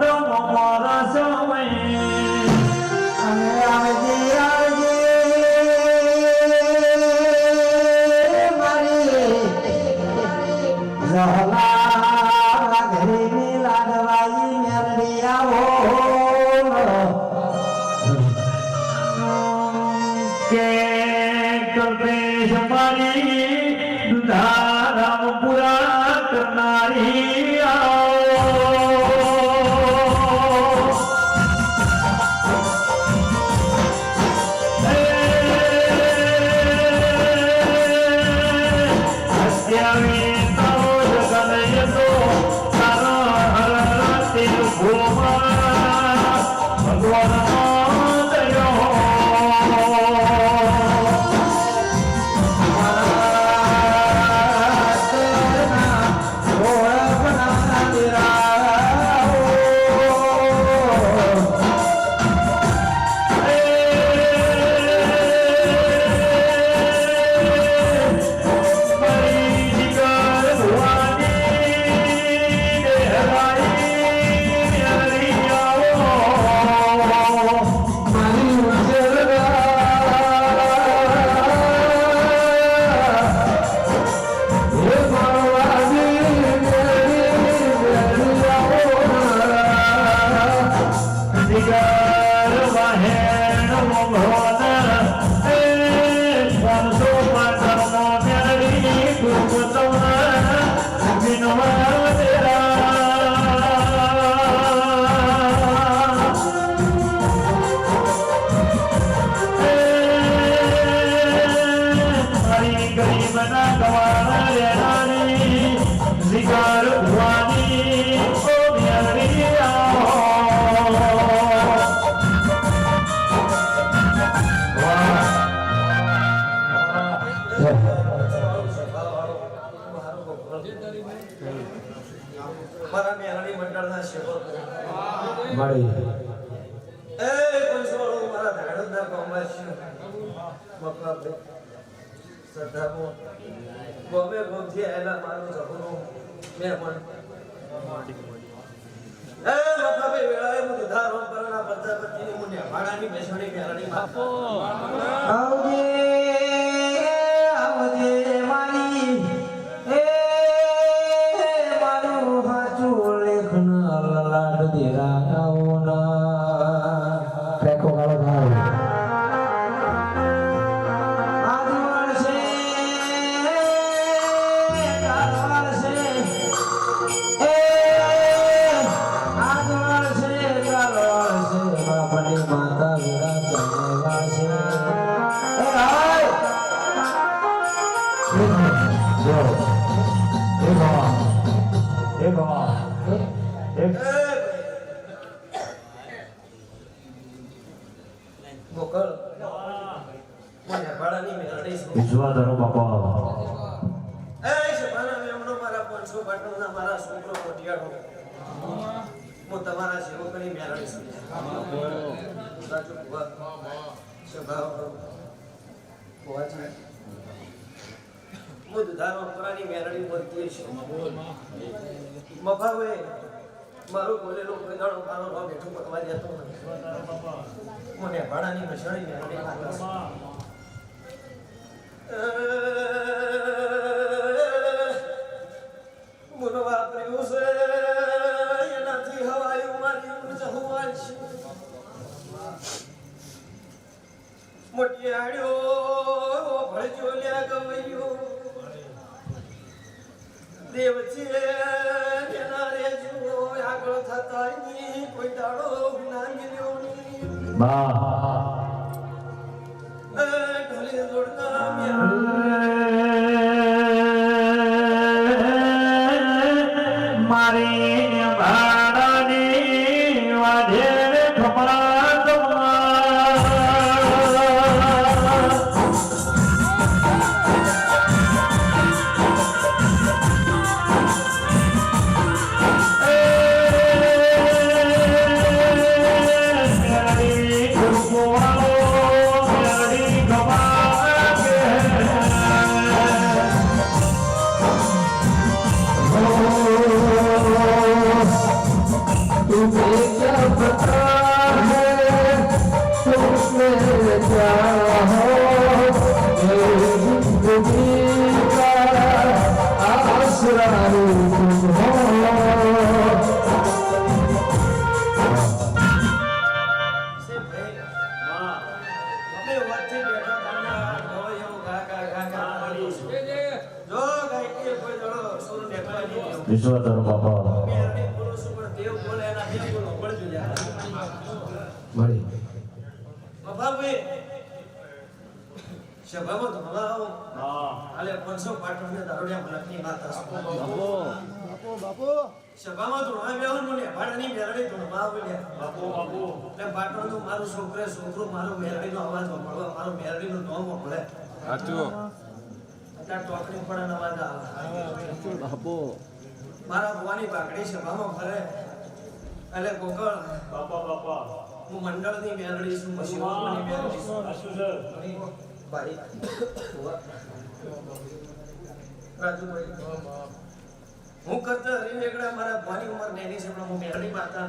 তোমার সময় હવે શ્રદ્ધામાં ભવે ભવથી આવેલા મારું જગનું મહેમાન. વેળાએ હું દીધા રોમ પરના પ્રજાપતિની હું નેભાડાની બેસણી પહેરણી વિશ્વાધરો બાપા. એ સભાના મારા છોકરો મોટિયાળો હું તમારા સેવો મેળવી છું રાજુ ભગવાન હું દુધારો પુરાની મેળવી બોલતી છું. મભાવે. મારું બોલેલું કોઈ દાડો મારો બેઠું પકવા જતો મને ભાડાની મશીણી બાપુ બાપુ એટલે પાટણનું મારું છોકરે છોકરું મારું મેરડીનો અવાજ મળવા મારું મેરડીનું નામ મળે સાચું ત્યાં ટોકરી પડે અવાજ આવે. મારા ભવાની પાકડી સભામાં ફરે. એટલે ગોકળ બાપા બાપા. હું મંડળની મેરડી છું શિવની મેરડી છું. ભાઈ રાજુભાઈ. હું કરતો હરી વેગડા મારા ભવાની ઉંમર નેની છે પણ હું મેરડી માતા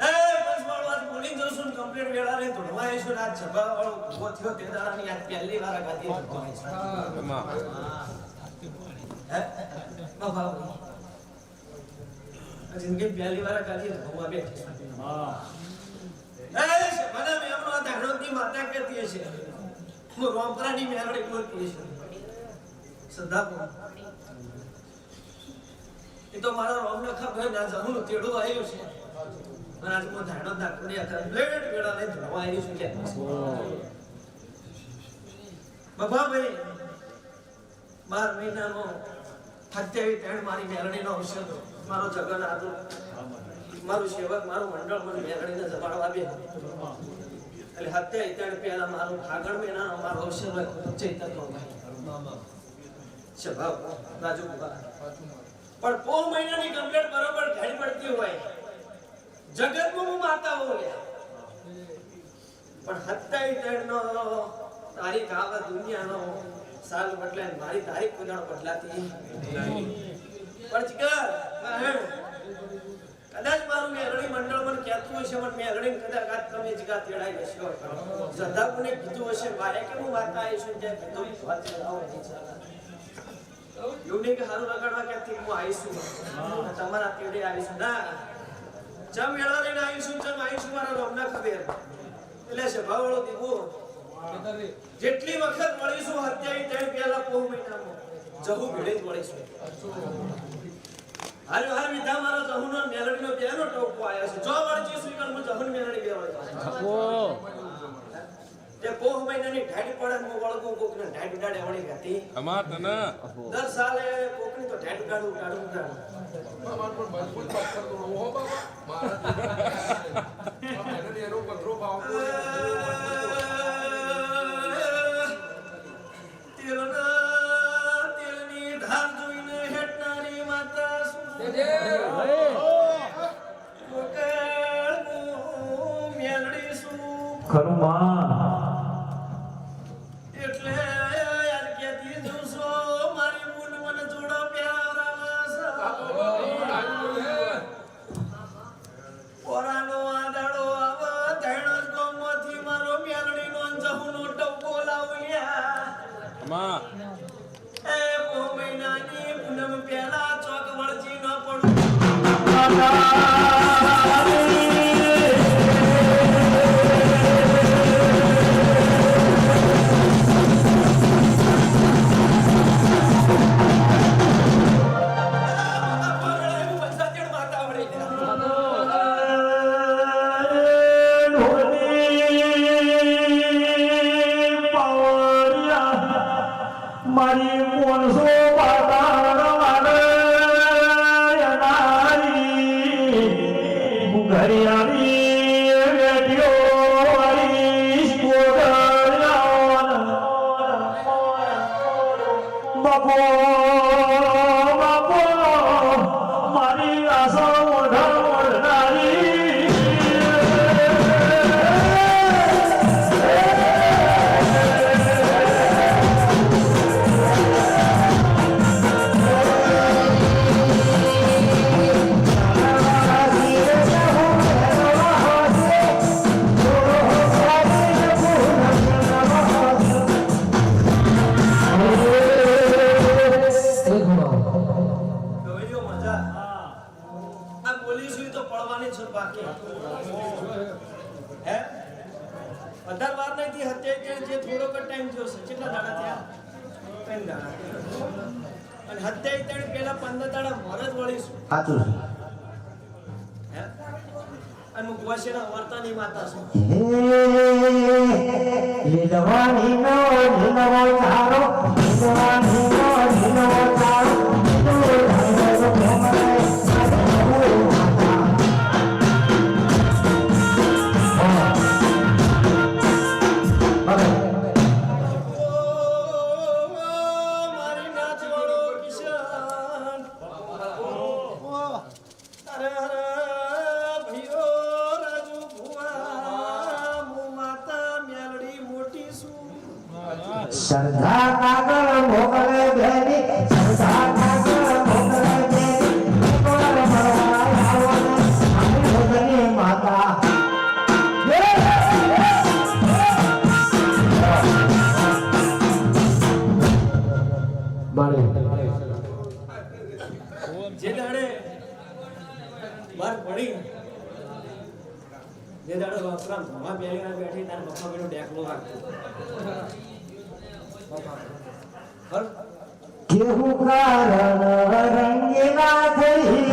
એ પંચમહાલ વાત બોલી જઉં છું કમ્પ્લીટ વેળા રે ધોળવા આવીશું રાત છબા વાળો ઊભો થયો તે દાડાની આજ પહેલી વાર છે બાબા જિંદગી પહેલી વાર ગાતી ધોવા બેઠી છું. હા. એ મેમનો આ ધાણોદની માતા કહેતી હશે. હું રોમપરાની મેરડી બોલતી હશે મારા જગન હતો. મારું સેવક, મારું મંડળ મને મેરડીને જમાડવા બે એટલે હત્યા ત્રણ પહેલા મારું આગળ મહિના મારો અવસર હોય ચૈતર નો સ્વભાવ રાજુ પણ પો મહિનાની કમ્પ્લેટ બરોબર ઘડી પડતી હોય. જગતમાં હું માતા હોય પણ હત્યાવી ત્રણ નો તારીખ આવે દુનિયાનો. સાલ બદલે મારી તારીખ કોદાળ બદલાતી. પણ જીગર કદાચ મારું મેઘડી મંડળ મને કહેતું હશે, પણ મેઘડી કદાચ આજ તમે જીગા તેડાઈ જશો શ્રદ્ધાપુને કીધું હશે મારે કે હું વાર્તા આવીશું ત્યાં કીધું વાત ચલાવો નહીં. એવું નહીં કે હારું લગાડવા ક્યાંથી હું આવીશું તમારા તેડે આવીશું? ના. ચમ વેળા લઈને આવીશું ચમ આવીશું મારા રોમના ખબર એટલે સ્વભાવવાળો દીવો. જેટલી વખત મળીશું હત્યા ત્રણ પહેલા પોહ મહિનામાં. જહુ ભેડે જ મળીશું. હાલ હાલ વિધા મારો જહુનો મેલડીનો બેનો ટોપો આવ્યો છે. જો વળજી સુઈ કણ હું જહુન મેલડી બે વળજો તે પોહ મહિનાની ઢાઢ પડે હું વળગું કોક ને ઢાઢ ઉડાડે વળી હતી એમાં તને દર સાલે કોકની તો ઢાઢ ઉડાડું ઉડાડું ઉડાડું તેલના પડું મારી બાપો હે? અઢાર વાર નહીં થી હત્યા કરી જે થોડોક ટાઈમ થયો કેટલા દાડા થયા? ત્રણ દાડા. અને હત્યાઈ તણ પેલા પંદર દાડા મોર વળીશું. સાચું હે? અને હું ગોશેના વર્તાની માતા છું. લીલવાની નો લીલવો ચારો લીલવાની નો લીલવો શ્રદ્ધા કાગળ મોકલે બેની શ્રદ્ધા કાગળ મોકલે બેની એકવાર મળવા આવો ને મારી ભગની જે દાડે બાર પડી જે દાડે પહેલી વાર બેઠી, તાર મફા પેલો ડેકલો. ખરું? કેવું કારણ રંગીના થઈ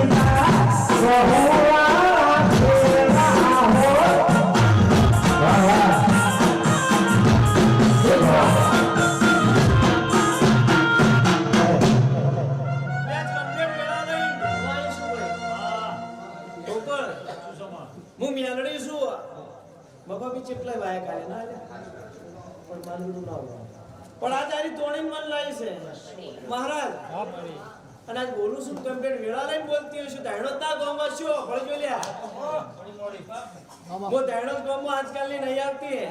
complete વેળા લઈને ઢોળાય શું બાપા બી ચેટલા વાયા કાઢે ના પણ મારું ના હોય. પણ આ તારી તોણી મન લાવી છે. મહારાજ અને આજ બોલું છું કમ્પ્લેટ વેળા લઈને બોલતી હશું દાયણો તા ગામમાં છો? ભળજો લ્યા. હું દાયણો ગામમાં આજકાલની નહીં આવતી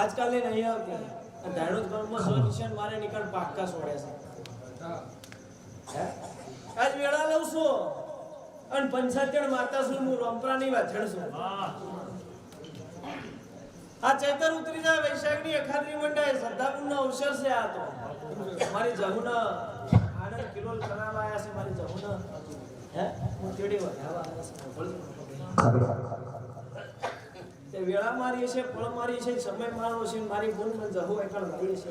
આજકાલની નહીં આવતી. અને દાયણો ગામમાં સો નિશાન મારે નીકળ પાક્કા છોડે છે. આજ વેળા લઉં છું. અને પંચાયત માતા છું હું રંપરાની વાછણ છું. આ ચેતર ઉતરી જાય વૈશાખની અખાત્રી મંડાય શ્રદ્ધાપુરનો અવસર છે આ તો. મારી જહુના આનંદ કિલોલ કરાવવા આવ્યા છે મારી જહુના. હે? હું તેડી વધારવા તે વેળા મારી છે ફળ મારી છે સમય મારો છે મારી ભૂલ મને જહુ એકળ મારી છે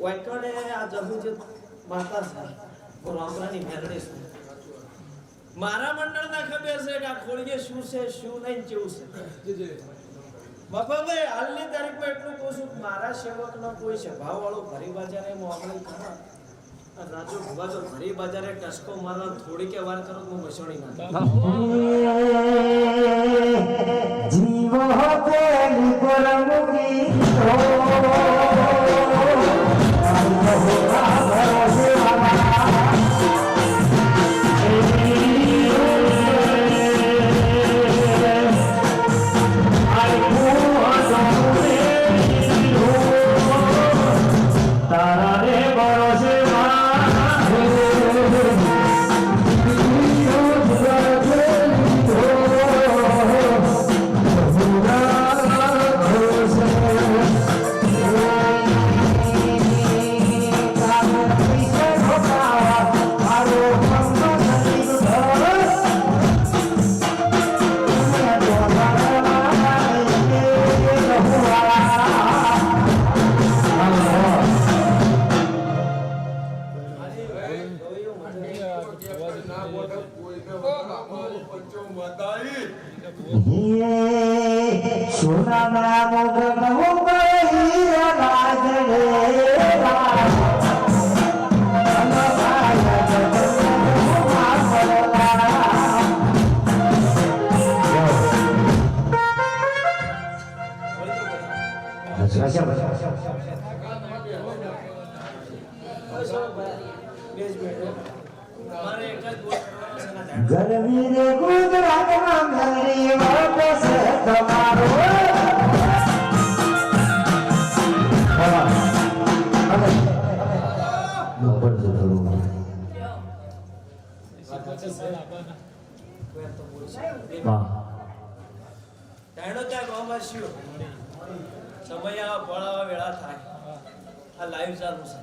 વૈકણે આ જહુ જે માતા છે હું રામરાની મેરડી છું. મારા મંડળના ખબર છે કે આ ખોળીએ શું છે શું નહીં કેવું છે? બાપાભાઈ હાલની તારીખમાં એટલું કહું છું, મારા સેવકનો કોઈ સ્વભાવ વાળો ભરી બજારે મોકલી ખરા રાજુ ભુવા તો ભરી બજારે ટસકો મારવા થોડી કે વાર કરો હું મસોણી ના જીવ કરવાનો છે ના જાણ. ગરમી રે ગુજરાતમાં ગરમી વાપસ તમારો ડાયણો ત્યાં ગામમાં શિયો. સમય આવા ફળ આવા વેળા થાય આ લાઈવ ચાલુ છે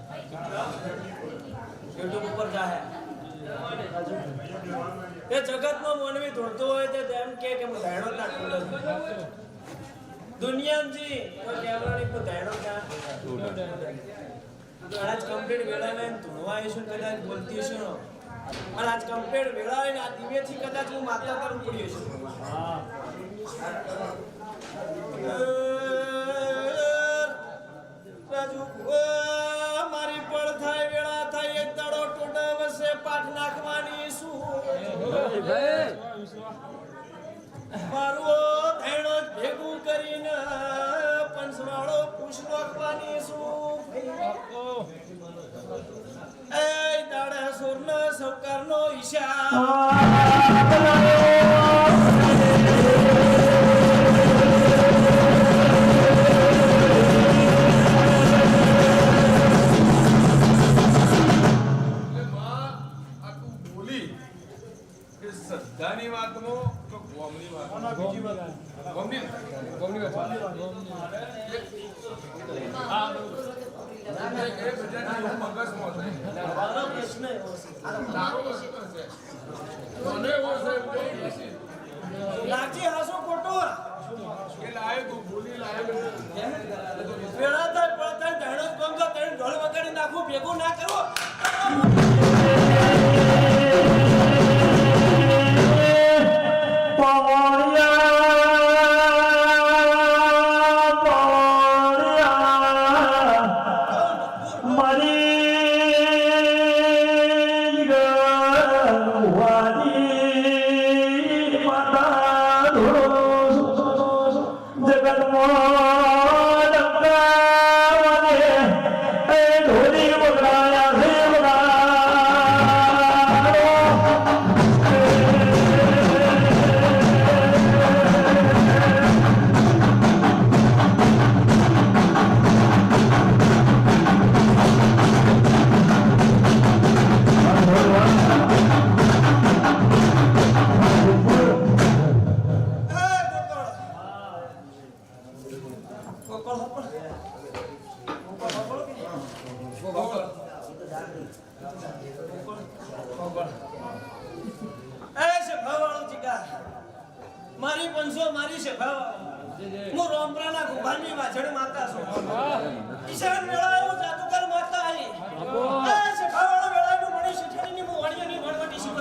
યુટ્યુબ ઉપર જાહે એ જગતમાં મનવી ધૂળતો હોય તો તેમ કે કે હું ધૈણો ના ધૂળો દુનિયામજી તો કહેવાની હું ધૈણો ના આજ કમ્પ્લીટ વેળા લઈને ધૂણવા આવીશું કદાચ બોલતી છું અને આજ કમ્પ્લીટ વેળા ને આ દિવ્યથી કદાચ હું માતા પર ઉપડ્યો છું હા. મારો થેણો ભેગું કરીને પંચવાળો પૂછનો ખવાની શું એ દાડા સુરનો સૌકારનો ઈશા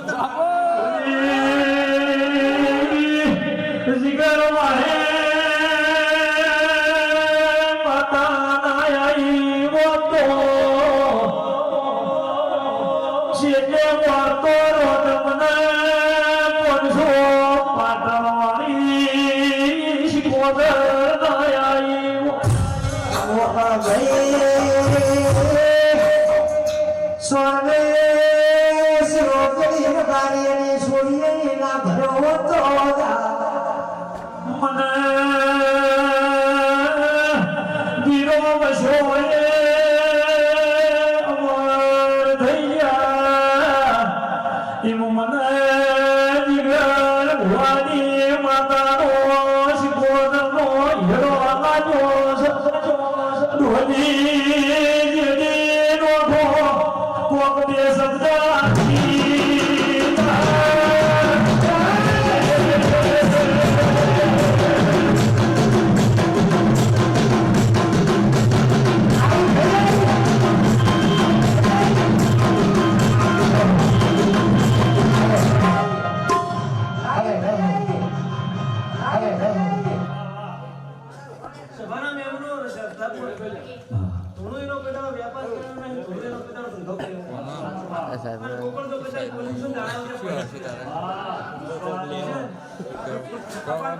아, નો બસરો હોય